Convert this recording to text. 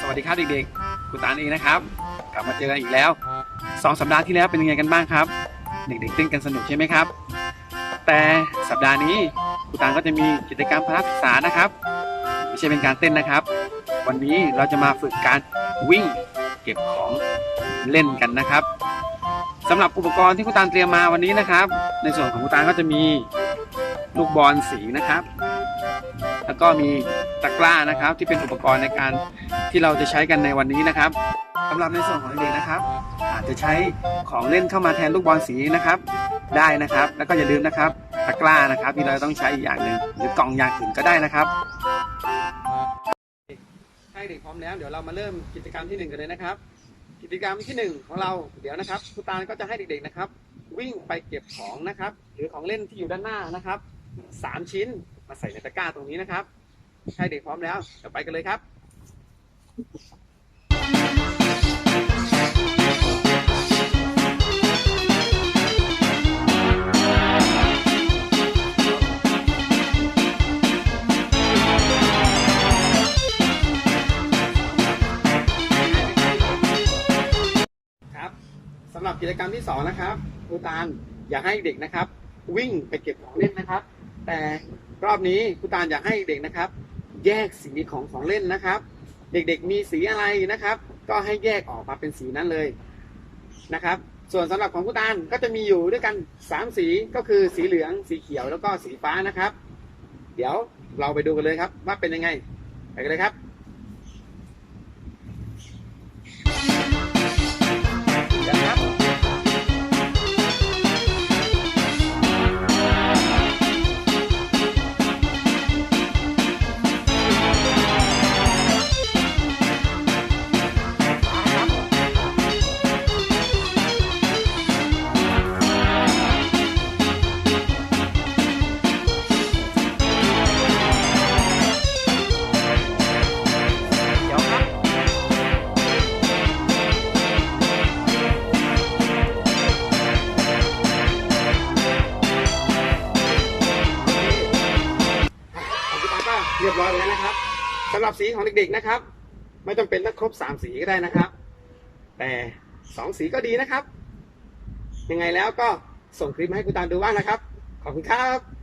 สวัสดีครับเด็กๆคุณตาลเองนะครับ กลับมาเจอกันอีกแล้วสองสัปดาห์ที่แล้วเป็นยังไงกันบ้างครับ เด็กๆเต้นกันสนุกใช่ไหมครับ แต่สัปดาห์นี้คุณตาลก็จะมีกิจกรรมพละศึกษานะครับ ไม่ใช่เป็นการเต้นนะครับ วันนี้เราจะมาฝึกการวิ่งเก็บของเล่นกันนะครับสำหรับอุปกรณ์ที่คุณตาเตรียมมาวันนี้นะครับ ในส่วนของคุณตาก็จะมีลูกบอลสีนะครับ แล้วก็มีตะกร้านะครับ ที่เป็นอุปกรณ์ในการที่เราจะใช้กันในวันนี้นะครับสำหรับในส่วนของเด็กนะครับ อาจจะใช้ของเล่นเข้ามาแทนลูกบอลสีนะครับ ได้นะครับ แล้วก็อย่าลืมนะครับ ตะกร้านะครับ ที่เราต้องใช้อีกอย่างหนึ่งหรือกล่องอย่างอื่นก็ได้นะครับให้เด็กพร้อมแล้วเดี๋ยวเรามาเริ่มกิจกรรมที่หนึ่งกันเลยนะครับ กิจกรรมที่หนึ่งของเราเดี๋ยวนะครับครูตาลก็จะให้เด็กๆนะครับ วิ่งไปเก็บของนะครับ หรือของเล่นที่อยู่ด้านหน้านะครับสามชิ้น มาใส่ในตะกร้าตรงนี้นะครับให้เด็กพร้อมแล้วเดี๋ยวไปกันเลยครับครับสำหรับกิจกรรมที่สองนะครับครูตาลอยากให้เด็กนะครับ วิ่งไปเก็บของเล่นนะครับ แต่ รอบนี้ครูตาลอยากให้เด็กนะครับ แยกสีของของเล่นนะครับ เด็กๆมีสีอะไรนะครับ ก็ให้แยกออกมาเป็นสีนั้นเลยนะครับ ส่วนสำหรับของครูตาลก็จะมีอยู่ด้วยกันสามสีก็คือสีเหลืองสีเขียวแล้วก็สีฟ้านะครับ เดี๋ยวเราไปดูกันเลยครับว่าเป็นยังไงไปกันเลยครับ เรียบร้อยแล้วนะครับสำหรับสีของเด็กๆนะครับ ไม่จำเป็นต้องครบสามสีก็ได้นะครับ แต่สองสีก็ดีนะครับ ยังไงแล้วก็ส่งคลิปมาให้คุณตาดูบ้างนะครับ ขอบคุณครับ